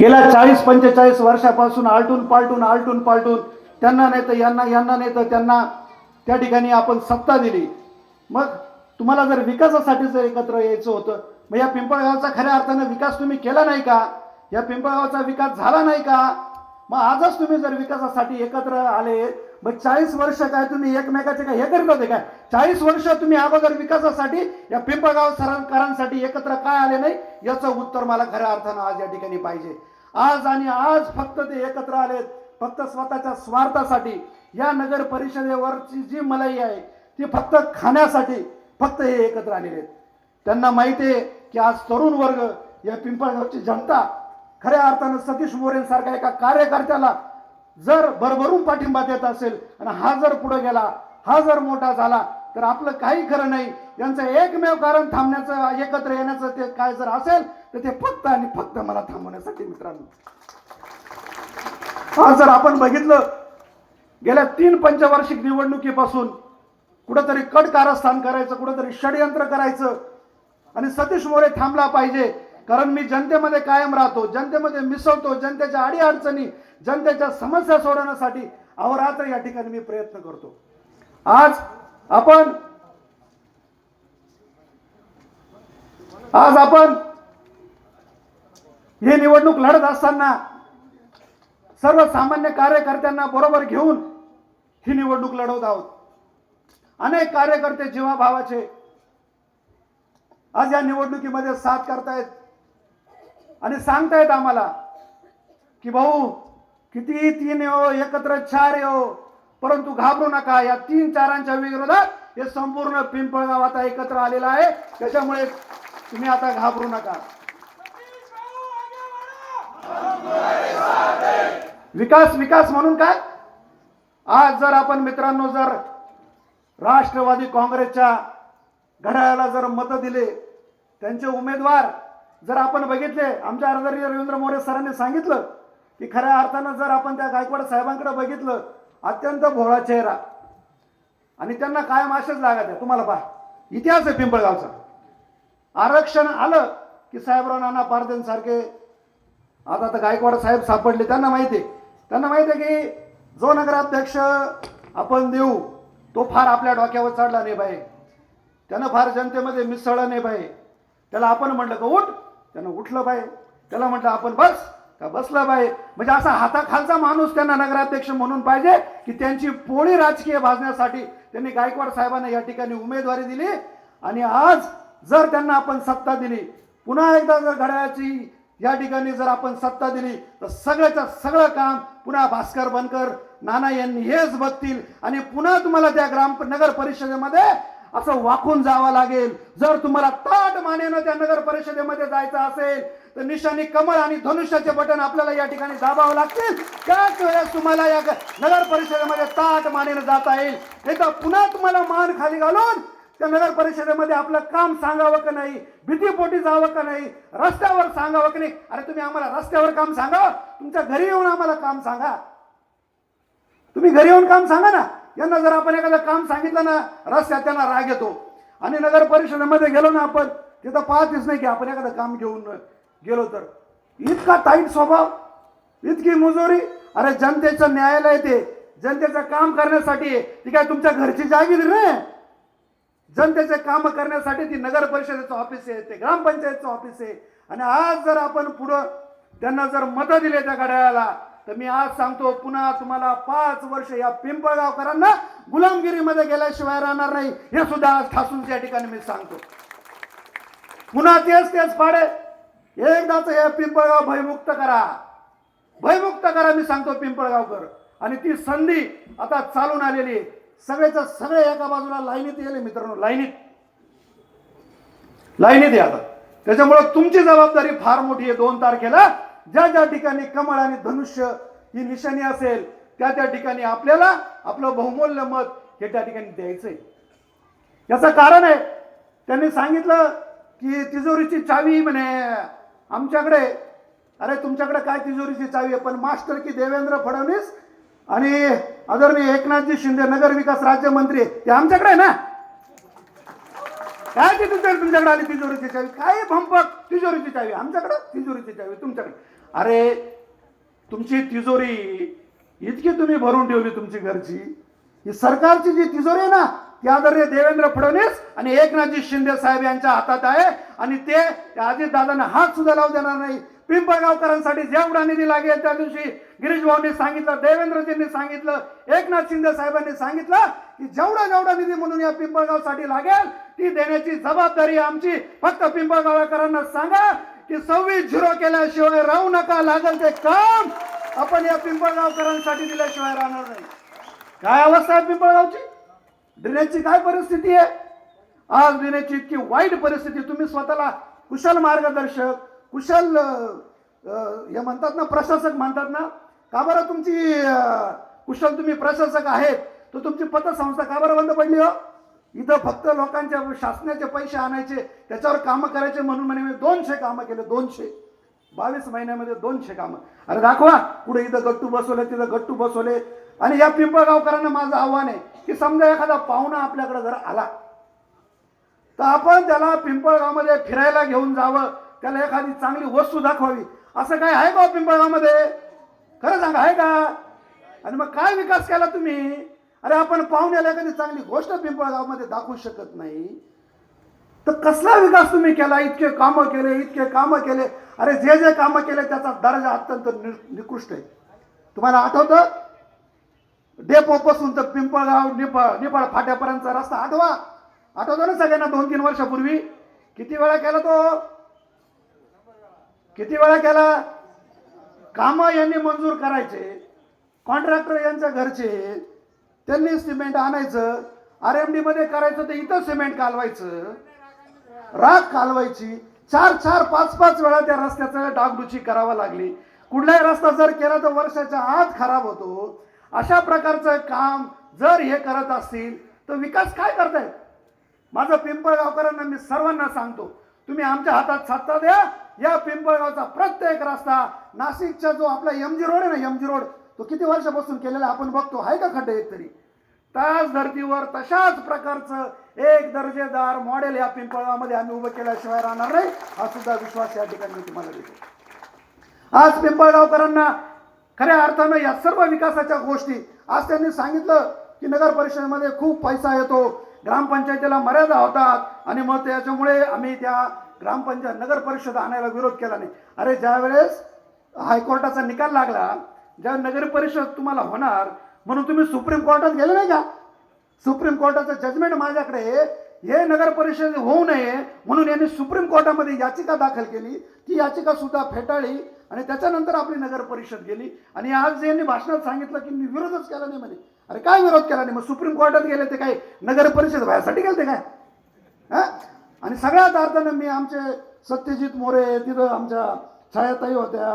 गेल्या चाळीस पंचेचाळीस वर्षापासून आलटून पालटून आलटून पालटून त्यांना नाही तर यांना यांना नाही तर त्यांना त्या ठिकाणी आपण सत्ता दिली. मग तुम्हाला जर विकासासाठी जर एकत्र यायचं होतं मग या पिंपळगावचा खऱ्या अर्थानं विकास तुम्ही केला नाही का? या पिंपळगावचा विकास झाला नाही का? मग आजच तुम्ही जर विकासासाठी एकत्र आले मग चाळीस वर्ष काय तुम्ही एकमेकाचे काय हे करत होते काय? चाळीस वर्ष तुम्ही अगोदर विकासासाठी या पिंपळगाव सरकारांसाठी एकत्र काय आले नाही? याचं उत्तर मला खऱ्या अर्थानं आज या ठिकाणी पाहिजे. आज आणि आज फक्त ते एकत्र आलेत. फक्त स्वतःच्या स्वार्थासाठी. या नगर परिषदेवरची जी मलाई आहे ती फक्त खाण्यासाठी फक्त हे एकत्र आलेले आहेत. त्यांना माहिती आहे की आज तरुण वर्ग या पिंपळगावची जनता खऱ्या अर्थानं सतीश मोरेंसारख्या एका कार्यकर्त्याला जर भरभरून पाठिंबा देत असेल आणि हा जर पुढे गेला हा जर मोठा झाला तर आपलं काही खरं नाही. यांचं एकमेव कारण थांबण्याचं एकत्र येण्याचं ते काय जर असेल तर ते फक्त आणि फक्त मला थांबवण्यासाठी मित्रांनो. आज जर आपण बघितलं गेल्या तीन पंचवार्षिक निवडणुकीपासून कुठंतरी कट कारस्थान करायचं कुठंतरी षडयंत्र करायचं आणि सतीश मोरे थांबला पाहिजे कारण मी जनतेमध्ये कायम राहतो जनतेमध्ये मिसळतो जनतेच्या अडीअडचणी जनतेच्या समस्या सोडवण्यासाठी अहोरात्र या ठिकाणी मी प्रयत्न करतो. आज आपण आज आपण ही निवडणूक लढत असताना सर्वसामान्य कार्यकर्त्यांना बरोबर घेऊन ही निवडणूक लढवत आहोत. अनेक कार्यकर्ते जीवाभावाचे आज या निवडणुकीमध्ये साथ करतायत. आणि सांगतायत आम्हाला की भाऊ किती तीन येऊ एकत्र चार येऊ परंतु घाबरू नका या तीन चारांच्या विरोधात हे संपूर्ण पिंपळगाव आता एकत्र आलेला आहे. त्याच्यामुळे तुम्ही आता घाबरू नका. विकास विकास म्हणून काय? आज जर आपण मित्रांनो जर राष्ट्रवादी काँग्रेसच्या घड्याळाला जर मतं दिले त्यांचे उमेदवार जर आपण बघितले आमच्या आदरणीय रवींद्र मोरे सरांनी सांगितलं की खऱ्या अर्थानं जर आपण त्या गायकवाड साहेबांकडे बघितलं अत्यंत भोळा चेहरा. आणि त्यांना कायम असेच लागत आहे. तुम्हाला पहा इतिहास आहे पिंपळगावचा. आरक्षण आलं की साहेबराव नाना पारदेंसारखे आता तर गायकवाड साहेब सापडले त्यांना माहिती आहे. त्यांना माहिती आहे की जो नगराध्यक्ष आपण देऊ तो फार आपल्या डोक्यावर चढला नाही बाई. त्यानं फार जनतेमध्ये मिसळलं नाही बाई. त्याला आपण म्हटलं का उठ त्यानं उठलं बाई त्याला म्हटलं आपण बस. का बसलं बाई म्हणजे असा हाताखालचा माणूस त्यांना नगराध्यक्ष म्हणून पाहिजे की त्यांची पोळी राजकीय भाजण्यासाठी त्यांनी गायकवाड साहेबांना या ठिकाणी उमेदवारी दिली. आणि आज जर त्यांना आपण सत्ता दिली पुन्हा एकदा जर घड्याळाची या ठिकाणी जर आपण सत्ता दिली तर सगळ्याचं सगळं काम पुन्हा भास्कर बनकर नाना यांनी हेच बघतील. आणि पुन्हा तुम्हाला त्या ग्राम नगर परिषदेमध्ये असं वाकून जावं लागेल. जर तुम्हाला ताट मानेनं त्या नगर परिषदेमध्ये जायचं असेल तर निशाणी कमळ आणि धनुष्याचे बटन आपल्याला या ठिकाणी दाबावं लागतील. त्याच वेळेस तुम्हाला या नगर परिषदेमध्ये ताट मानेनं जाता येईल. नाही तर पुन्हा तुम्हाला मान खाली घालून त्या नगर परिषदेमध्ये आपलं काम सांगावं का नाही भीतीपोटी जावं का नाही रस्त्यावर सांगावं का नाही? अरे तुम्ही आम्हाला रस्त्यावर काम सांगा. तुमच्या घरी येऊन आम्हाला काम सांगा. तुम्ही घरी येऊन काम सांगा ना. यांना जर आपण एखादं काम सांगितलं ना रस्त्यात त्यांना राग येतो. आणि नगर परिषदेमध्ये गेलो ना आपण तिथं पाहतेच नाही की आपण एखादं काम घेऊन गेलो तर. इतका ताईट स्वभाव इतकी मुजोरी. अरे जनतेचं न्यायालय ते. जनतेचं काम करण्यासाठी ती काय तुमच्या घरची जागी रे? जनतेचे काम करण्यासाठी ती नगर परिषदेचं ऑफिस आहे ते ग्रामपंचायतचं ऑफिस आहे. आणि आज जर आपण पुढं त्यांना जर मतं दिले त्या घड्याळाला तर मी आज सांगतो पुन्हा तुम्हाला पाच वर्ष या पिंपळगावकरांना गुलामगिरीमध्ये गेल्याशिवाय राहणार नाही. हे सुद्धा आज ठासून या ठिकाणी मी सांगतो. पुन्हा तेच तेच पाडे. एकदाच हे पिंपळगाव भयमुक्त करा. भयमुक्त करा मी सांगतो पिंपळगावकर. आणि ती संधी आता चालून आलेली आहे. सगळेच्या सगळे एका बाजूला लाईनीत येले मित्रांनो लाईनीत. लाईनीत या आता. त्याच्यामुळं तुमची जबाबदारी फार मोठी आहे. दोन तारखेला ज्या ज्या ठिकाणी कमळ आणि धनुष्य ही निशाणी असेल त्या त्या ठिकाणी आपल्याला आपलं बहुमूल्य मत हे त्या ठिकाणी द्यायचंय. याचं कारण आहे त्यांनी सांगितलं की तिजोरीची चावी म्हणे आमच्याकडे अरे तुमच्याकडे काय तिजोरीची चावी आहे? पण मास्टर की देवेंद्र फडणवीस आणि आदरणीय एकनाथजी शिंदे नगर विकास राज्यमंत्री ते आमच्याकडे आहे ना? काय ती तुमच्याकडे तुमच्याकडे आली तिजोरीची चावी? काय भंपक तिजोरीची चावी? आमच्याकडे तिजोरीची चावी तुमच्याकडे. अरे तुमची तिजोरी इतकी तुम्ही भरून ठेवली तुमची घरची. ही सरकारची जी तिजोरी आहे ना ती आदरणीय देवेंद्र फडणवीस आणि एकनाथजी शिंदे साहेब यांच्या हातात आहे आणि ते अजितदादांना हात सुद्धा लावू देणार नाही. पिंपळगावकरांसाठी जेवढा निधी लागेल त्या दिवशी गिरीश भाऊंनी सांगितलं देवेंद्रजींनी सांगितलं एकनाथ शिंदे साहेबांनी सांगितलं की जेवढा जेवढा निधी म्हणून या पिंपळगावसाठी लागेल ती देण्याची जबाबदारी आमची. फक्त पिंपळगावकरांना सांगा की सव्वीस झिरो केल्याशिवाय राहू नका लागल ते काम आपण या पिंपळगावकरांसाठी दिल्याशिवाय राहणार नाही. काय अवस्था आहे पिंपळगावची? ड्रेनेजची काय परिस्थिती आहे? आज ड्रेनेजची इतकी वाईट परिस्थिती तुम्ही स्वतःला कुशल मार्गदर्शक कुशल हे म्हणतात ना प्रशासक म्हणतात ना का बरं तुमची कुशल तुम्ही प्रशासक आहेत तर तुमची पतसंस्था का बरं बंद पडली हो? इथं फक्त लोकांच्या शासनाचे पैसे आणायचे त्याच्यावर कामं करायचे म्हणून म्हणे मी दोनशे कामं केले दोनशे. बावीस महिन्यामध्ये दोनशे कामं. अरे दाखवा पुढे इथं गट्टू बसवले तिथं गट्टू बसवले. आणि या पिंपळगावकरांना माझं आव्हान आहे की समजा एखादा पाहुणा आपल्याकडे जर आला तर आपण त्याला पिंपळगावमध्ये फिरायला घेऊन जावं त्याला एखादी चांगली वस्तू दाखवावी. असं काय आहे का हो पिंपळगावमध्ये? खरं सांगा आहे का? आणि मग काय विकास केला तुम्ही? अरे आपण पाहुण्याला एखादी चांगली गोष्ट पिंपळगावमध्ये दाखवू शकत नाही. तर कसला विकास तुम्ही केला? इतके कामं केले इतके कामं केले. अरे जे जे कामं केले त्याचा दर्जा अत्यंत निकृष्ट आहे. तुम्हाला आठवतं? डेपोपासून तर पिंपळगाव निपाळ निपाळ फाट्यापर्यंतचा रस्ता आठवा. आठवतो ना सगळ्यांना दोन तीन वर्षापूर्वी? किती वेळा केला तो? किती वेळा केला? कामं यांनी मंजूर करायचे. कॉन्ट्रॅक्टर यांच्या घरचे. त्यांनी सिमेंट आणायचं आर एम डी मध्ये करायचं तर इथं सिमेंट कालवायचं. राख कालवायची. चार चार पाच पाच वेळा त्या रस्त्याचं डागडुची करावं लागली. कुठलाही रस्ता जर केला तर वर्षाच्या आत खराब होतो. अशा प्रकारचं काम जर हे करत असतील तर विकास काय करतायत? माझं पिंपळगावकरांना मी सर्वांना सांगतो तुम्ही आमच्या हातात सत्ता द्या. या पिंपळगावचा प्रत्येक रस्ता नाशिकचा जो आपला एम जी रोड आहे ना एम जी रोड तो किती वर्षापासून केलेला आपण बघतो. आहे का खड्डे एक तरी त्याच धर्तीवर तशाच प्रकारचं एक दर्जेदार मॉडेल या पिंपळगावमध्ये आम्ही उभं केल्याशिवाय राहणार नाही हा सुद्धा विश्वास या ठिकाणी मी तुम्हाला देतो. आज पिंपळगावकरांना खऱ्या अर्थानं या सर्व विकासाच्या गोष्टी आज त्यांनी सांगितलं की नगर परिषदेमध्ये खूप पैसा येतो ग्रामपंचायतीला मर्यादा होतात आणि मग त्याच्यामुळे आम्ही त्या ग्रामपंचायत नगर परिषद आणायला विरोध केला नाही. अरे ज्यावेळेस हायकोर्टाचा निकाल लागला ज्या नगर परिषद तुम्हाला होणार म्हणून तुम्ही सुप्रीम कोर्टात गेले नाही का? सुप्रीम कोर्टाचं जजमेंट माझ्याकडे हे नगर परिषद होऊ नये म्हणून यांनी सुप्रीम कोर्टामध्ये याचिका दाखल केली. ती याचिका सुद्धा फेटाळली आणि त्याच्यानंतर आपली नगर परिषद गेली. आणि आज यांनी भाषणात सांगितलं की मी विरोधच केला नाही म्हणे. अरे काय विरोध केला नाही? मग सुप्रीम कोर्टात गेले ते काय? नगर परिषद व्हायसाठी गेले ते काय? हा? आणि सगळ्यात अर्थानं मी आमचे सत्यजित मोरे तिथं आमच्या छायाताई होत्या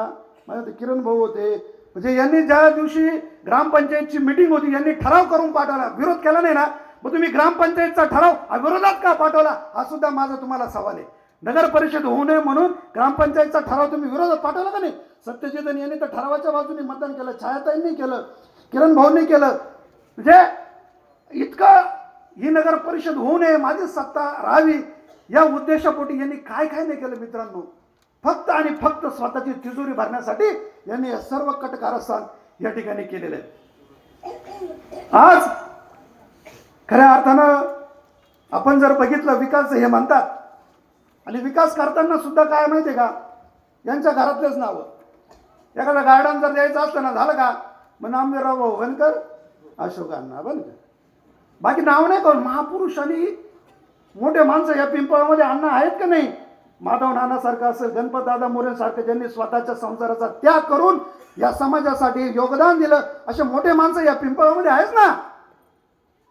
माझ्या ते किरण भाऊ होते म्हणजे यांनी ज्या दिवशी ग्रामपंचायतची मिटिंग होती यांनी ठराव करून पाठवला. विरोध केला नाही ना मग तुम्ही ग्रामपंचायतचा ठराव विरोधात का पाठवला? हा सुद्धा माझा तुम्हाला सवाल आहे. नगर परिषद होऊ नये म्हणून ग्रामपंचायतचा ठराव तुम्ही विरोधात पाठवला का नाही? सत्यचेतन यांनी तर ठरावाच्या बाजूने मतदान केलं छायाताईंनी केलं किरण भाऊंनी केलं. म्हणजे इतकं ही नगर परिषद होऊ नये माझी सत्ता राहावी या उद्देशापोटी यांनी काय काय नाही केलं मित्रांनो? फक्त आणि फक्त स्वतःची तिजोरी भरण्यासाठी यांनी हे सर्व कट कारस्थान या ठिकाणी केलेले आहेत. आज खऱ्या अर्थानं आपण जर बघितलं विकास हे म्हणतात. आणि विकास करताना सुद्धा काय माहिती आहे का? यांच्या घरातलेच नावं. एखादा गार्डन जर द्यायचं असतं ना झालं का? मग नामदेवराव वनकर अशोकांना अशोक बनकर बाकी नाव नाही कोण. महापुरुष आणि मोठे माणसं या पिंपळामध्ये अण्णा आहेत का नाही? माधव नानासारखं असेल गणपत दादा मोरेंसारखं ज्यांनी स्वतःच्या संसाराचा त्याग करून या समाजासाठी योगदान दिलं असे मोठे माणसं या पिंपळामध्ये आहेच ना?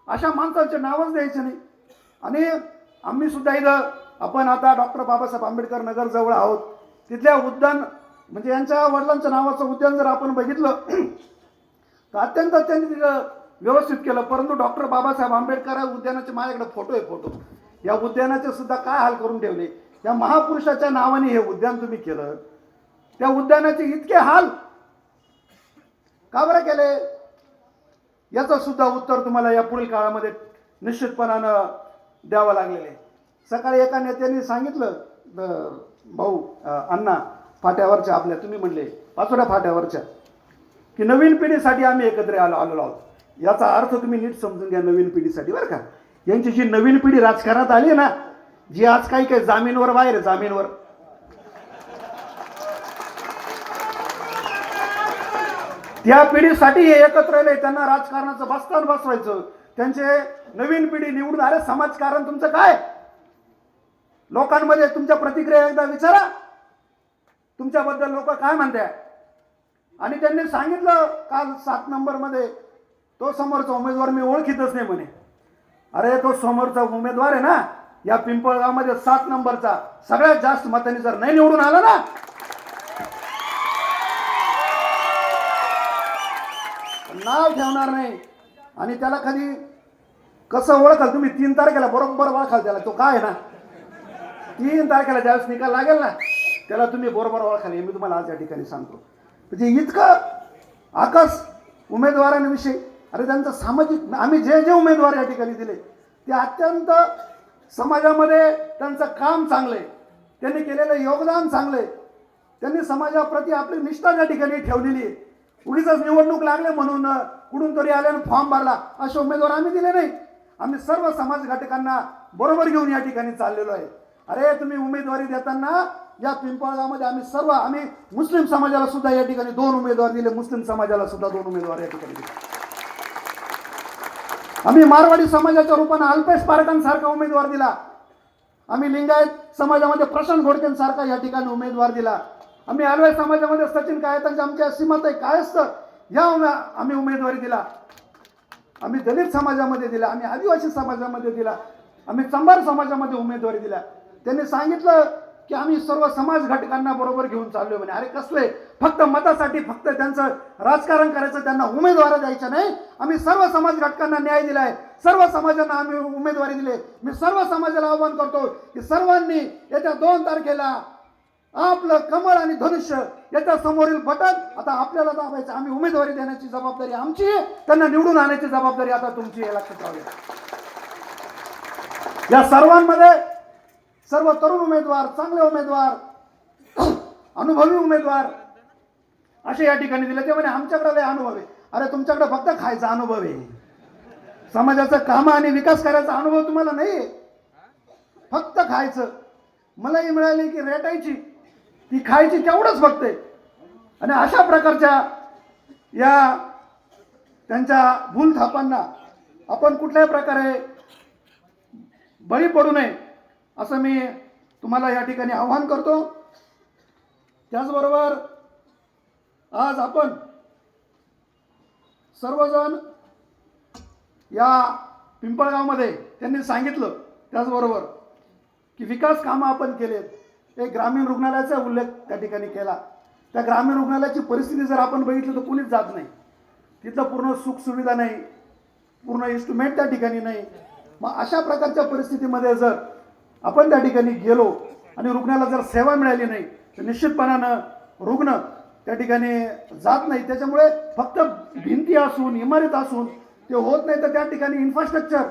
अशा माणसांचे नावच द्यायचे नाही. आणि आम्ही सुद्धा इथं आपण आता डॉक्टर बाबासाहेब आंबेडकर नगर जवळ आहोत. तिथल्या उद्यान म्हणजे यांच्या वडिलांच्या नावाचं उद्यान जर आपण बघितलं तर अत्यंत त्यांनी तिथं व्यवस्थित केलं. परंतु डॉक्टर बाबासाहेब आंबेडकर उद्यानाचे माझ्याकडे फोटो आहे फोटो या उद्यानाचे सुद्धा काय हाल करून ठेवले? या महापुरुषाच्या नावाने हे उद्यान तुम्ही केलं. त्या उद्यानाचे इतके हाल. का बरं केले? याचं सुद्धा उत्तर तुम्हाला या पुढील काळामध्ये निश्चितपणानं द्यावं लागलेलं. आहे सकाळी एका नेत्यांनी सांगितलं भाऊ अण्णा फाट्यावरच्या आपल्या तुम्ही म्हणले पाचोड्या फाट्यावरच्या. की नवीन पिढीसाठी आम्ही एकत्र आलो आलेलो आहोत. याचा अर्थ तुम्ही नीट समजून घ्या नवीन पिढीसाठी बरं का? यांची जी नवीन पिढी राजकारणात आली ना जी आज काही काही जामीनवर बाहेर जामीनवर. त्या पिढीसाठी हे एकत्र आले त्यांना राजकारणाचं बस्तान बसवायचं. त्यांचे नवीन पिढी निवडून अरे समाजकारण तुमचं काय? लोकांमध्ये तुमच्या प्रतिक्रिया एकदा विचारा. तुमच्याबद्दल लोक काय म्हणते आणि त्यांनी सांगितलं काल सात नंबरमध्ये तो समोरचा उमेदवार मी ओळखीतच नाही म्हणे. अरे तो समोरचा उमेदवार आहे ना या पिंपळगावमध्ये सात नंबरचा सगळ्यात जास्त मतांनी जर नाही निवडून आला ना नाव ठेवणार नाही. आणि त्याला कधी कसं ओळखाल तुम्ही? तीन तारखेला बरोबर ओळखाल त्याला. तो काय आहे ना? तीन तारखेला ज्यावेळेस निकाल लागेल ना त्याला तुम्ही बरोबर ओळखाल. हे मी तुम्हाला आज या ठिकाणी सांगतो. म्हणजे इतकं आकस उमेदवारांविषयी अरे त्यांचं सामाजिक आम्ही जे जे उमेदवार या ठिकाणी दिले ते अत्यंत समाजामध्ये त्यांचं काम चांगलं आहे त्यांनी केलेलं योगदान चांगलं आहे त्यांनी समाजाप्रती आपली निष्ठा त्या ठिकाणी ठेवलेली आहे. उगीच निवडणूक लागले म्हणून कुठून तरी आल्यानं फॉर्म भरला. असे उमेदवार आम्ही दिले नाही. आम्ही सर्व समाज घटकांना बरोबर घेऊन या ठिकाणी चाललेलो आहे. अरे तुम्ही उमेदवारी देताना या पिंपळगावमध्ये आम्ही सर्व आम्ही मुस्लिम समाजाला सुद्धा या ठिकाणी दोन उमेदवार दिले. मुस्लिम समाजाला सुद्धा दोन उमेदवार या ठिकाणी दिले. आम्ही मारवाडी समाजाच्या रूपानं अल्पेश पारकांसारखा उमेदवार दिला. आम्ही लिंगायत समाजामध्ये प्रशांत घोडकेंसारखा या ठिकाणी उमेदवार दिला. आम्ही आलवाय समाजामध्ये सचिन कायतांच्या आमच्या सीमाताई काय असतं या आम्ही उमेदवारी दिला. आम्ही दलित समाजामध्ये दिला. आम्ही आदिवासी समाजामध्ये दिला. आम्ही चंबार समाजामध्ये उमेदवारी दिला त्यांनी सांगितलं की आम्ही सर्व समाज घटकांना बरोबर घेऊन चाललो म्हणे. अरे कसले? फक्त मतासाठी फक्त त्यांचं राजकारण करायचं त्यांना उमेदवार द्यायचं नाही. आम्ही सर्व समाज घटकांना न्याय दिलाय. सर्व समाजांना आम्ही उमेदवारी दिले मी सर्व समाजाला आवाहन करतो की सर्वांनी येत्या दोन तारखेला आपलं कमळ आणि धनुष्य याच्या समोरील बटन आता आपल्याला दाबायचं. आम्ही उमेदवारी देण्याची जबाबदारी आमची आहे. त्यांना निवडून आणण्याची जबाबदारी आता तुमची आहे. लक्षात राहू या सर्वांमध्ये सर्व तरुण उमेदवार चांगले उमेदवार अनुभवी उमेदवार असे या ठिकाणी दिले ते म्हणे आमच्याकडे लय अनुभव आहे. अरे तुमच्याकडे फक्त खायचा अनुभव आहे. समाजाचं काम आणि विकास करायचा अनुभव तुम्हाला नाही फक्त खायचं. मलाही मिळाली की रेटायची. ती खायची तेवढंच फक्त आहे. आणि अशा प्रकारच्या या त्यांच्या भूल थापांना आपण कुठल्याही प्रकारे बळी पडू नये असं मी तुम्हाला या ठिकाणी आव्हान करतो. त्याचबरोबर आज आपण सर्वजण या पिंपळगावमध्ये त्यांनी सांगितलं त्याचबरोबर की विकास कामं आपण केलेत. एक ग्रामीण रुग्णालयाचा उल्लेख त्या ठिकाणी केला. त्या ग्रामीण रुग्णालयाची परिस्थिती जर आपण बघितली तर कुणीच जात नाही. तिथं पूर्ण सुखसुविधा नाही. पूर्ण इन्स्ट्रुमेंट त्या ठिकाणी नाही. मग अशा प्रकारच्या परिस्थितीमध्ये जर आपण त्या ठिकाणी गेलो आणि रुग्णाला जर सेवा मिळाली नाही तर निश्चितपणानं रुग्ण त्या ठिकाणी जात नाही. त्याच्यामुळे फक्त भिंती असून इमारत असून ते होत नाही. तर त्या ठिकाणी इन्फ्रास्ट्रक्चर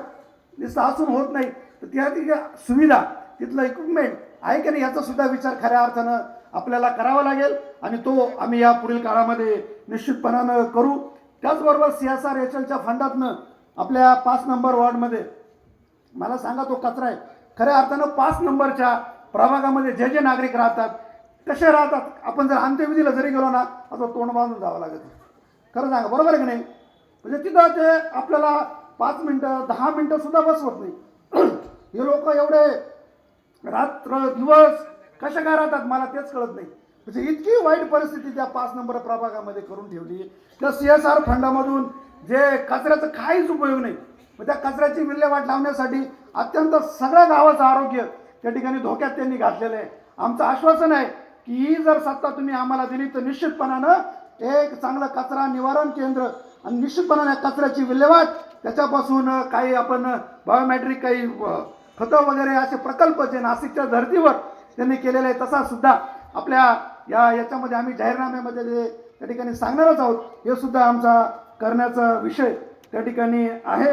नुसतं असून होत नाही. तर त्या ठिकाणी सुविधा तिथलं इक्विपमेंट आहे की नाही याचा सुद्धा विचार खऱ्या अर्थानं आपल्याला करावा लागेल. आणि तो आम्ही या पुढील काळामध्ये निश्चितपणानं करू. त्याचबरोबर सी एस आर एच एलच्या फंडातनं आपल्या पाच नंबर वॉर्डमध्ये मला सांगा तो कचरा आहे. खऱ्या अर्थानं पाच नंबरच्या प्रभागामध्ये जे जे नागरिक राहतात कसे राहतात? आपण जर अंत्यविधीला जरी गेलो ना आता तोंड बांधून जावं लागत खरं सांगा बरोबर आहे की नाही? म्हणजे तिथं ते आपल्याला पाच मिनटं दहा मिनटं सुद्धा बसवत नाही. हे लोक एवढे रात्र दिवस कशा काय राहतात मला तेच कळत नाही. म्हणजे इतकी वाईट परिस्थिती त्या पाच नंबर प्रभागामध्ये करून ठेवली. त्या सी एस आर फंडामधून जे कचऱ्याचं काहीच उपयोग नाही. मग त्या कचऱ्याची विल्हेवाट लावण्यासाठी अत्यंत सगळ्या गावाचं आरोग्य त्या ठिकाणी धोक्यात त्यांनी घातलेलं आहे. आमचं आश्वासन आहे की ही जर सत्ता तुम्ही आम्हाला दिली तर निश्चितपणानं एक चांगलं कचरा निवारण केंद्र आणि निश्चितपणाने या कचऱ्याची विल्हेवाट त्याच्यापासून काही आपण बायोमॅट्रिक काही खतं वगैरे असे प्रकल्प जे नाशिकच्या धर्तीवर त्यांनी केलेले आहे तसा सुद्धा आपल्या या याच्यामध्ये आम्ही जाहीरनाम्यामध्ये जे त्या ठिकाणी सांगणारच आहोत हे सुद्धा आमचा करण्याचा विषय त्या ठिकाणी आहे.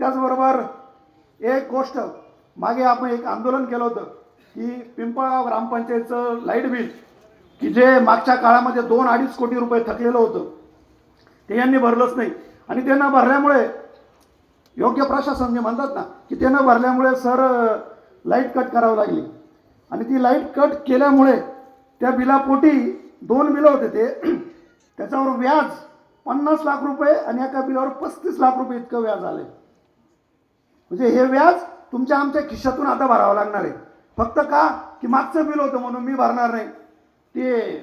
त्याचबरोबर एक गोष्ट मागे आपण एक आंदोलन केलं होतं की पिंपळगाव ग्रामपंचायतचं लाइट बिल की जे मागच्या काळामध्ये दोन अडीच कोटी रुपये थकलेलं होतं ते यांनी भरलंच नाही. आणि ते न भरल्यामुळे योग्य प्रशासन जे म्हणतात ना की ते न भरल्यामुळे सर लाइट कट करावं लागली. आणि ती लाइट कट केल्यामुळे त्या बिलापोटी दोन बिलं होते ते त्याच्यावर व्याज पन्नास लाख रुपये आणि एका बिलावर पस्तीस लाख रुपये इतकं व्याज आले म्हणजे हे व्याज तुमच्या आमच्या खिशातून आता भरावं लागणार आहे. फक्त का? की मागचं बिल होतं म्हणून मी भरणार नाही. ते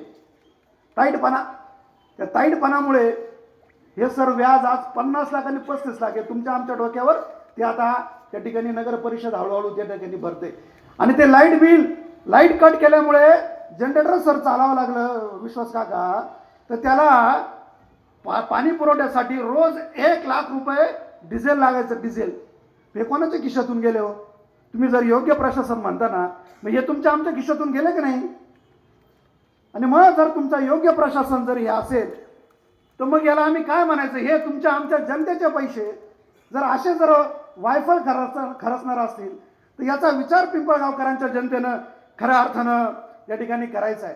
टाईटपणा त्या टाईटपणामुळे हे सर व्याज आज पन्नास लाख आणि पस्तीस लाख आहे. तुमच्या आमच्या डोक्यावर ते आता त्या ठिकाणी नगर परिषद हळूहळू त्या ठिकाणी भरते. आणि ते लाइट बिल लाइट कट केल्यामुळे जनरेटर सर चालावं लागलं. विश्वास काका. तर त्याला पा पाणी पुरवठ्यासाठी रोज एक लाख रुपये डिझेल लागायचं डिझेल. हे कोणाच्या खिशातून गेले हो? तुम्ही जर योग्य प्रशासन म्हणता ना मग हे तुमच्या आमच्या खिशातून गेले की नाही? आणि मग जर तुमचा योग्य प्रशासन जर हे असेल तर मग याला आम्ही काय म्हणायचं? हे तुमच्या आमच्या जनतेचे पैसे. जर असे जर वायफळ खरच खरचणार असतील तर याचा विचार पिंपळगावकरांच्या जनतेनं खऱ्या अर्थानं या ठिकाणी करायचा आहे.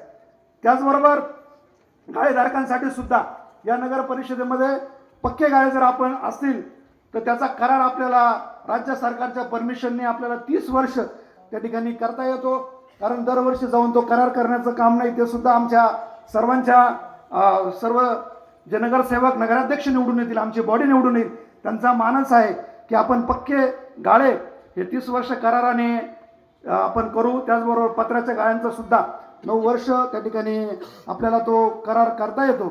त्याचबरोबर गाळेधारकांसाठी सुद्धा या नगर परिषदेमध्ये पक्के गाळे जर आपण असतील तर त्याचा करार आपल्याला राज्य सरकारच्या परमिशनने आपल्याला तीस वर्ष त्या ठिकाणी करता येतो. कारण दरवर्षी जाऊन तो करार करण्याचं काम नाही ते सुद्धा आमच्या सर्वांच्या सर्व जे नगरसेवक नगराध्यक्ष निवडून येतील आमची बॉडी निवडून येईल त्यांचा मानस आहे की आपण पक्के गाळे हे तीस वर्ष कराराने आपण करू. त्याचबरोबर पत्राच्या गाळ्यांचा सुद्धा नऊ वर्ष त्या ठिकाणी आपल्याला तो करार करता येतो.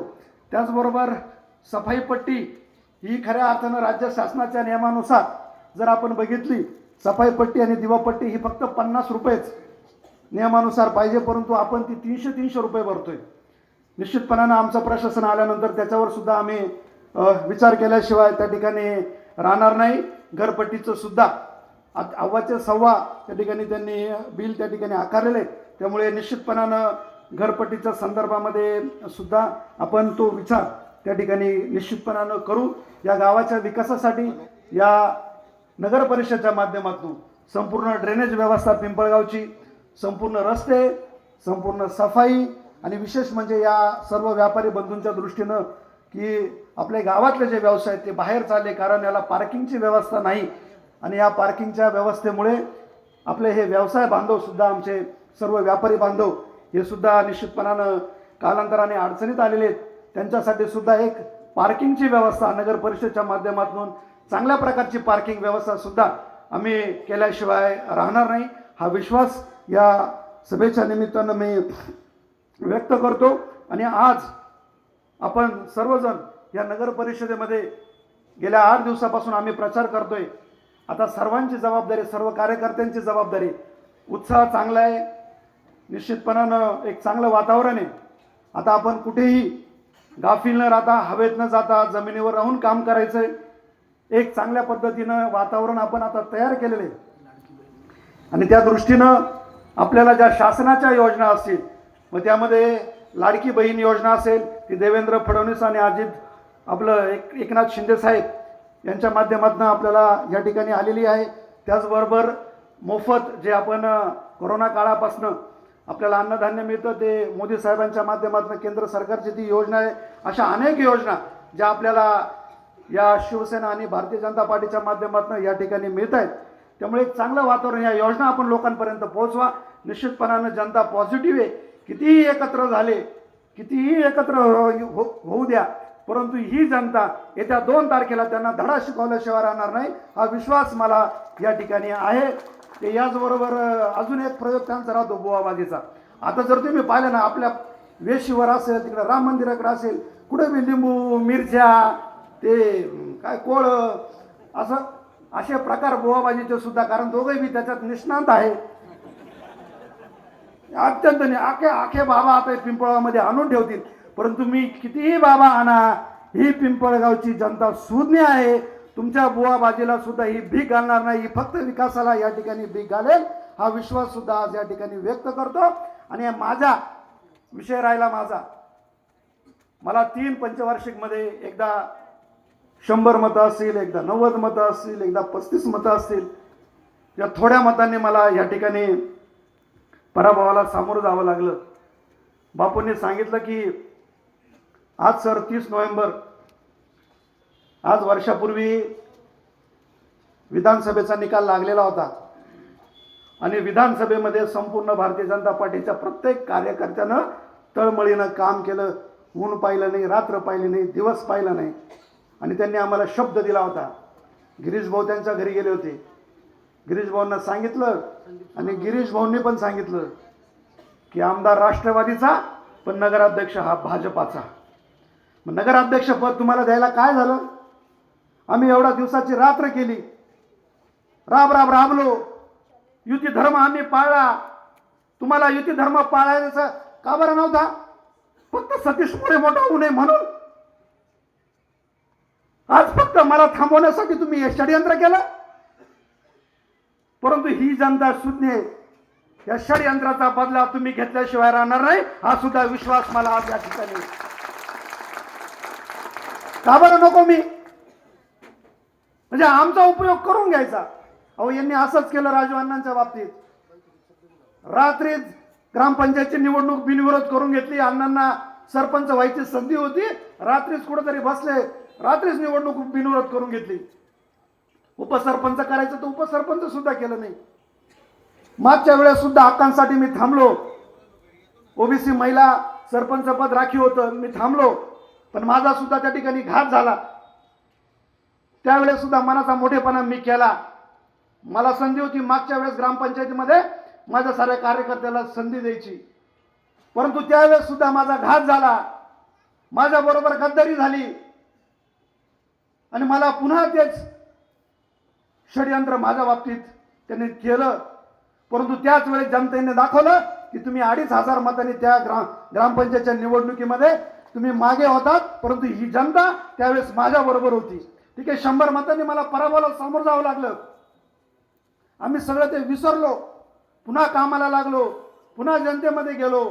त्याचबरोबर सफाईपट्टी ही खऱ्या अर्थानं राज्य शासनाच्या नियमानुसार जर आपण बघितली सफाई पट्टी आणि दिवापट्टी ही फक्त पन्नास रुपयेच नियमानुसार पाहिजे परंतु आपण ती तीनशे तीनशे रुपये भरतोय. निश्चितपणानं आमचं प्रशासन आल्यानंतर त्याच्यावर सुद्धा आम्ही विचार केल्याशिवाय त्या ठिकाणी राहणार नाही. घरपट्टीचं सुद्धा अव्वाचे सव्वा त्या ठिकाणी त्यांनी बिल त्या ठिकाणी आकारलेले आहे. त्यामुळे निश्चितपणानं घरपट्टीच्या संदर्भामध्ये सुद्धा आपण तो विचार त्या ठिकाणी निश्चितपणानं करू. या गावाच्या विकासासाठी या नगर परिषदच्या माध्यमातून संपूर्ण ड्रेनेज व्यवस्था पिंपळगावची संपूर्ण रस्ते संपूर्ण सफाई आणि विशेष म्हणजे या सर्व व्यापारी बंधूंच्या दृष्टीनं की आपल्या गावातले जे व्यवसाय आहेत ते बाहेर चालले कारण याला पार्किंगची व्यवस्था नाही. आणि या पार्किंगच्या व्यवस्थेमुळे आपले हे व्यवसाय बांधव सुद्धा आमचे सर्व व्यापारी बांधव हे सुद्धा निश्चितपणानं कालांतराने अडचणीत आलेले आहेत. त्यांच्यासाठी सुद्धा एक पार्किंगची व्यवस्था नगर परिषदेच्या माध्यमातून चांगल्या प्रकारची पार्किंग व्यवस्था सुद्धा आम्ही केल्याशिवाय राहणार नाही. हा विश्वास या सभेच्या निमित्तानं मी व्यक्त करतो. आणि आज आपण सर्वजण या नगर परिषदेमध्ये गेल्या आठ दिवसापासून आम्ही प्रचार करतोय. आता सर्वांची जबाबदारी सर्व कार्यकर्त्यांची जबाबदारी उत्साह चांगला आहे. निश्चितपणानं एक चांगलं वातावरण आहे. आता आपण कुठेही गाफील न राहता हवेत न जाता जमिनीवर राहून काम करायचं आहे एक चांगल्या पद्धतीनं वातावरण आपण आता तयार केलेलं आहे. आणि त्या दृष्टीनं आपल्याला ज्या शासनाच्या योजना असतील मग त्यामध्ये लाडकी बहीण योजना असेल ती देवेंद्र फडणवीस आणि अजित आपलं एक एकनाथ शिंदे साहेब यांच्या माध्यमातून आपल्याला या ठिकाणी आलेली आहे. त्याचबरोबर मोफत जे आपण कोरोना काळापासनं आपल्याला अन्नधान्य मिळतं ते मोदी साहेबांच्या माध्यमातून केंद्र सरकारची ती योजना आहे. अशा अनेक योजना ज्या आपल्याला या शिवसेना आणि भारतीय जनता पार्टीच्या माध्यमातून या ठिकाणी मिळत आहेत त्यामुळे एक चांगलं वातावरण या योजना आपण लोकांपर्यंत पोहोचवा. निश्चितपणानं जनता पॉझिटिव्ह आहे. कितीही एकत्र झाले कितीही एकत्र हो, हो- होऊ द्या परंतु ही जनता येत्या दोन तारखेला त्यांना धडा शिकवल्याशिवाय राहणार नाही हा विश्वास मला या ठिकाणी आहे. ते याचबरोबर अजून एक प्रयोग त्यांचा राहतो बुवाबाजीचा. आता जर तुम्ही पाहिलं ना आपल्या वेशीवर असेल तिकडे राम मंदिराकडे असेल कुठे बी लिंबू मिरच्या ते काय कोळ असं असे प्रकार गोवाबाजीचे सुद्धा कारण दोघंही बी त्याच्यात निष्णांत आहे. अत्यंत आखे आखे बाबा आता पिंपळामध्ये आणून ठेवतील. परंतु मी कितीही बाबा आणा ही पिंपळगावची जनता सुज्ञ आहे. तुमच्या बुवाबाजीला सुद्धा ही भीक घालणार नाही. ही फक्त विकासाला या ठिकाणी भीक घालेल. हा विश्वास सुद्धा आज या ठिकाणी व्यक्त करतो. आणि माझा विषय राहिला माझा. मला तीन पंचवार्षिकमध्ये एकदा शंभर मतं असतील एकदा नव्वद मतं असतील एकदा पस्तीस मतं असतील. या थोड्या मतांनी मला या ठिकाणी पराभवाला सामोरं जावं लागलं. बापूंनी सांगितलं की आज सर तीस नोव्हेंबर आज वर्षापूर्वी विधानसभेचा निकाल लागलेला होता. आणि विधानसभेमध्ये संपूर्ण भारतीय जनता पार्टीच्या प्रत्येक कार्यकर्त्यानं तळमळीनं काम केलं. ऊन पाहिलं नाही रात्र पाहिली नाही दिवस पाहिला नाही. आणि त्यांनी आम्हाला शब्द दिला होता. गिरीश भाऊ त्यांच्या घरी गेले होते. गिरीश भाऊंना सांगितलं आणि गिरीश भाऊंनी पण सांगितलं की आमदार राष्ट्रवादीचा पण नगराध्यक्ष हा भाजपाचा. मग नगराध्यक्ष पद तुम्हाला द्यायला काय झालं? आम्ही एवढ्या दिवसाची रात्र केली. राब राब राबलो. युती धर्म आम्ही पाळला. तुम्हाला युती धर्म पाळायचा का बरं नव्हता? फक्त सतीश पुढे मोठा होऊ नये म्हणून. आज फक्त मला थांबवण्यासाठी तुम्ही हे षडयंत्र केलं. परंतु ही जनता सुज्ञे या षडयंत्राचा बदला तुम्ही घेतल्याशिवाय राहणार नाही हा सुद्धा विश्वास मला आज या ठिकाणी का बरं नको मी? म्हणजे आमचा उपयोग करून घ्यायचा. अहो यांनी असंच केलं राजू अण्णांच्या बाबतीत. रात्रीच ग्रामपंचायतची निवडणूक बिनविरोध करून घेतली. अण्णांना सरपंच व्हायची संधी होती. रात्रीच कुठेतरी बसले. रात्रीच निवडणूक बिनविरोध करून घेतली. उपसरपंच करायचं तर उपसरपंच सुद्धा केलं नाही. मागच्या वेळेस सुद्धा हक्कांसाठी मी थांबलो. ओबीसी महिला सरपंच पद राखीव होतं मी थांबलो. पण माझा सुद्धा त्या ठिकाणी घात झाला. त्यावेळेस सुद्धा मनाचा मोठेपणा मी केला. मला संधी होती मागच्या वेळेस ग्रामपंचायतीमध्ये माझ्या साऱ्या कार्यकर्त्याला संधी द्यायची. परंतु त्यावेळेस सुद्धा माझा घात झाला. माझ्याबरोबर गद्दारी झाली. आणि मला पुन्हा तेच षडयंत्र माझ्या बाबतीत त्यांनी केलं. परंतु त्याच वेळेस जनतेने दाखवलं की तुम्ही अडीच हजार मतांनी त्या ग्राम ग्रामपंचायतच्या निवडणुकीमध्ये तुम्ही मागे होतात. परंतु ही जनता त्यावेळेस माझ्या बरोबर होती. ठीक आहे शंभर मतांनी मला पराभवाला समोर जावं लागलं. आम्ही सगळं ते विसरलो. पुन्हा कामाला लागलो. पुन्हा जनतेमध्ये गेलो.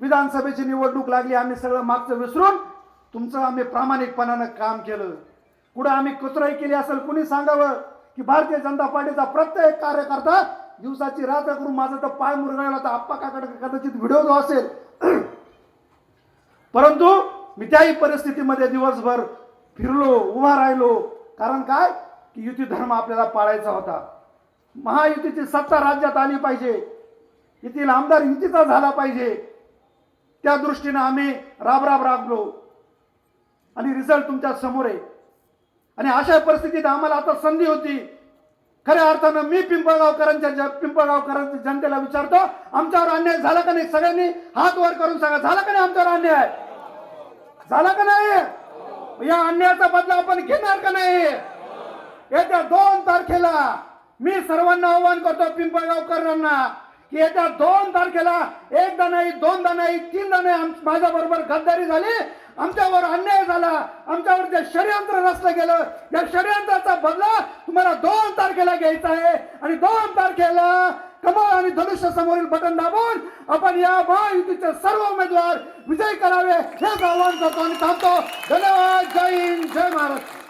विधानसभेची निवडणूक लागली. आम्ही सगळं मागचं विसरून तुमचं आम्ही प्रामाणिकपणानं काम केलं. कुठं आम्ही कुचराई केली असेल कुणी सांगावं की भारतीय जनता पार्टीचा प्रत्येक कार्यकर्ता दिवसाची रात्र करून माझा तर पाय मुरगळला तर आप्पा काकडे कदाचित व्हिडिओ जो असेल. परंतु मी त्याही परिस्थितीमध्ये दिवसभर फिरलो उभा राहिलो. कारण काय? की युती धर्म आपल्याला पाळायचा होता. महायुतीची सत्ता राज्यात आली पाहिजे. येथील आमदार युतीचा झाला पाहिजे. त्या दृष्टीनं आम्ही राबराब राब राबलो. आणि रिझल्ट तुमच्यासमोर आहे. आणि अशा परिस्थितीत आम्हाला आता संधी होती. खऱ्या अर्थानं मी पिंपळगावकरांच्या ज- पिंपळगावकरांच्या जनतेला विचारतो आमच्यावर अन्याय झाला का नाही? सगळ्यांनी हात वर करून सांगा झाला का नाही आमच्यावर अन्याय? झाला का नाही? या अन्यायाचा बदला आपण घेणार का नाही? येत्या दोन तारखेला मी सर्वांना आव्हान करतो पिंपळगावकरांना की येत्या दोन तारखेला एकदा नाही दोनदा नाही तीनदा नाही माझ्या बरोबर गद्दारी झाली. आमच्यावर अन्याय झाला आमच्यावर जे षडयंत्र रचलं गेलं या षडयंत्राचा बदला तुम्हाला दोन तारखेला घ्यायचा आहे. आणि दोन तारखेला कमळ आणि धनुष्य समोरील बटन दाबून आपण या महायुतीचे सर्व उमेदवार विजय करावे हेच आव्हान करतो आणि थांबतो. धन्यवाद. जय हिंद. जय महाराष्ट्र